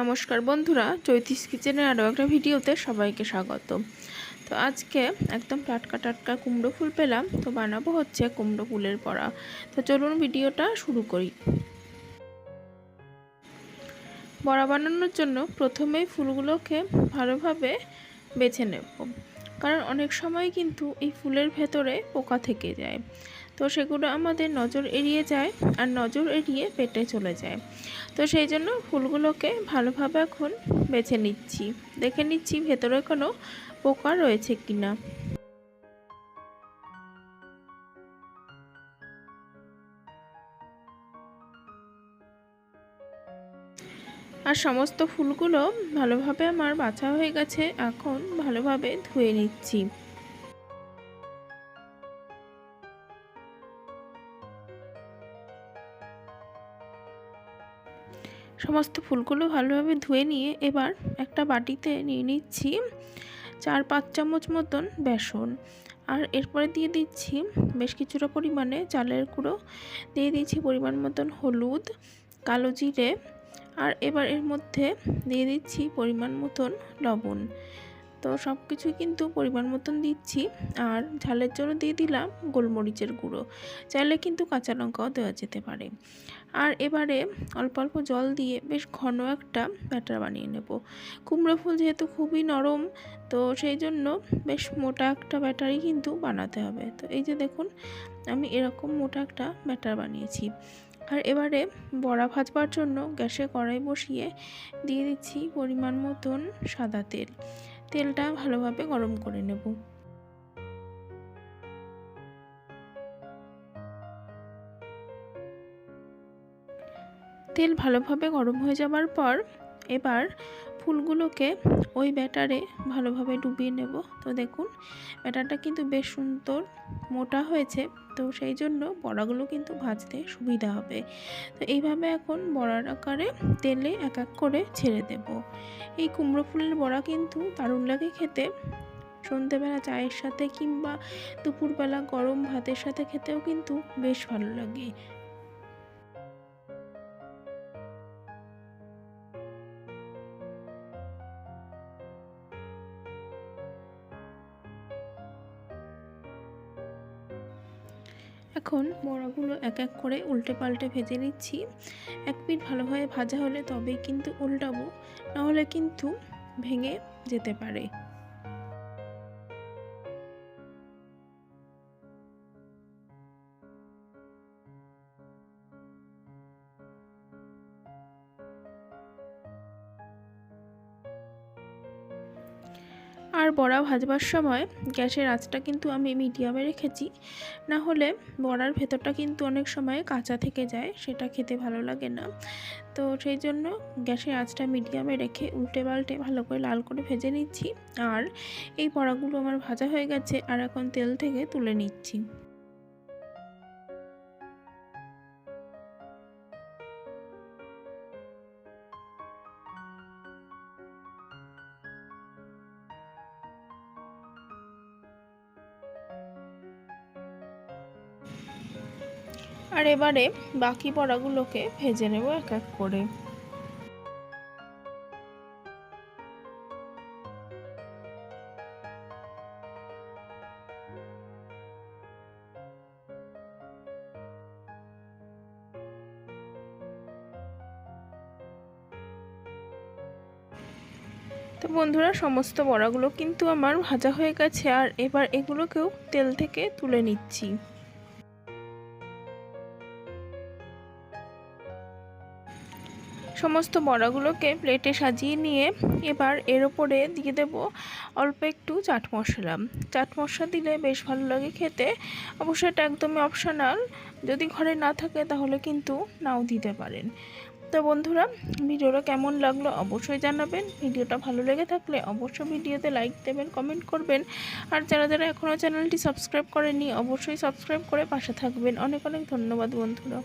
নমস্কার বন্ধুরা চৈতিস কিচেনের আরও একটা ভিডিওতে সবাইকে স্বাগত। তো আজকে একদম টাটকা টাটকা কুমড়ো ফুল পেলাম, তো বানাবো হচ্ছে কুমড়ো ফুলের বড়া। তো চলুন ভিডিওটা শুরু করি। বড়া বানানোর জন্য প্রথমেই ফুলগুলোকে ভালোভাবে বেছে নেব। কারণ অনেক সময় কিন্তু এই ফুলের ভেতরে পোকা থেকে যায়। তো সেগুলো আমাদের নজর এড়িয়ে যায় আর নজর এড়িয়ে পেটে চলে যায়। তো সেই জন্য ফুলগুলোকে ভালোভাবে এখন বেছে নিচ্ছি। দেখে নিচ্ছি ভেতরে কোনো পোকা রয়েছে কিনা। আর সমস্ত ফুলগুলো ভালোভাবে আমার বাছা হয়ে গেছে, এখন ভালোভাবে ধুয়ে নিচ্ছি। সমস্ত ফুলগুলো ভালোভাবে ধুয়ে নিয়ে এবার একটা বাটিতে নিয়ে নিচ্ছি চার পাঁচ চামচ মতন বেসন। আর এরপরে দিয়ে দিচ্ছি বেশ কিছুটা পরিমাণে চালের গুঁড়ো। দিয়ে দিচ্ছি পরিমাণ মতন হলুদ, কালো জিরে। আর এবার এর মধ্যে দিয়ে দিচ্ছি পরিমাণ মতন লবণ। তো সব কিছুই কিন্তু পরিমাণ মতন দিচ্ছি। আর ঝালের জন্য দিয়ে দিলাম গোলমরিচের গুঁড়ো। চাইলে কিন্তু কাঁচা লঙ্কাও দেওয়া যেতে পারে। আর এবারে অল্প অল্প জল দিয়ে বেশ ঘন একটা ব্যাটার বানিয়ে নেব। কুমড়ো ফুল যেহেতু খুবই নরম, তো সেই জন্য বেশ মোটা একটা ব্যাটারই কিন্তু বানাতে হবে। তো এই যে দেখুন, আমি এরকম মোটা একটা ব্যাটার বানিয়েছি। আর এবারে বড়া ভাজবার জন্য গ্যাসে কড়াই বসিয়ে দিয়ে দিচ্ছি পরিমাণ মতন সাদা তেল। তেলটা ভালোভাবে গরম করে নেব। তেল ভালোভাবে গরম হয়ে যাবার পর এবার ফুলগুলোকে ওই ব্যাটারে ভালোভাবে ডুবিয়ে নেব। তো দেখুন, ব্যাটারটা কিন্তু বেশ সুন্দর মোটা হয়েছে। তো সেই জন্য বড়াগুলো কিন্তু ভাজতে সুবিধা হবে। তো এইভাবে এখন বড়ার আকারে তেলে এক এক করে ছেড়ে দেব। এই কুমড়ো ফুলের বড়া কিন্তু দারুণ লাগে খেতে। সন্ধেবেলা চায়ের সাথে কিংবা দুপুরবেলা গরম ভাতের সাথে খেতেও কিন্তু বেশ ভালো লাগে। এখন বড়াগুলো এক এক করে উল্টে পাল্টে ভেজে নিচ্ছি। এক পিঠ ভালোভাবে ভাজা হলে তবেই কিন্তু উল্টাবো, নাহলে কিন্তু ভেঙে যেতে পারে। আর বড়া ভাজবার সময় গ্যাসের আঁচটা কিন্তু আমি মিডিয়ামে রেখেছি। না হলে বড়ার ভেতরটা কিন্তু অনেক সময় কাঁচা থেকে যায়, সেটা খেতে ভালো লাগে না। তো সেই জন্য গ্যাসের আঁচটা মিডিয়ামে রেখে উল্টে পাল্টে ভালো করে লাল করে ভেজে নিচ্ছি। আর এই বড়াগুলো আমার ভাজা হয়ে গেছে, আর এখন তেল থেকে তুলে নিচ্ছি। আর এবারে বাকি বড়াগুলোকে ভেজে নেব এক এক করে। তো বন্ধুরা, সমস্ত বড়াগুলো কিন্তু আমার ভাজা হয়ে গেছে, আর এবার এগুলোকেও তেল থেকে তুলে নিচ্ছি। সমস্ত বড়াগুলোকে প্লেটে সাজিয়ে নিয়ে এবার এর ওপরে দিয়ে দেব অল্প একটু চাট মশলা। চাট মশলা দিলে বেশ ভালো লাগে খেতে। অবশ্য এটা একদমই অপশনাল যদি ঘরে না থাকে তাহলে কিন্তু নাও দিতে পারেন। তো বন্ধুরা, ভিডিওটা কেমন লাগল অবশ্যই জানাবেন। ভিডিওটা ভালো লেগে থাকলে অবশ্যই ভিডিওতে লাইক দেবেন কমেন্ট করবেন। আর যারা যারা এখনও চ্যানেলটি সাবস্ক্রাইব করেনি অবশ্যই সাবস্ক্রাইব করে পাশে থাকবেন। অনেক অনেক ধন্যবাদ বন্ধুরা।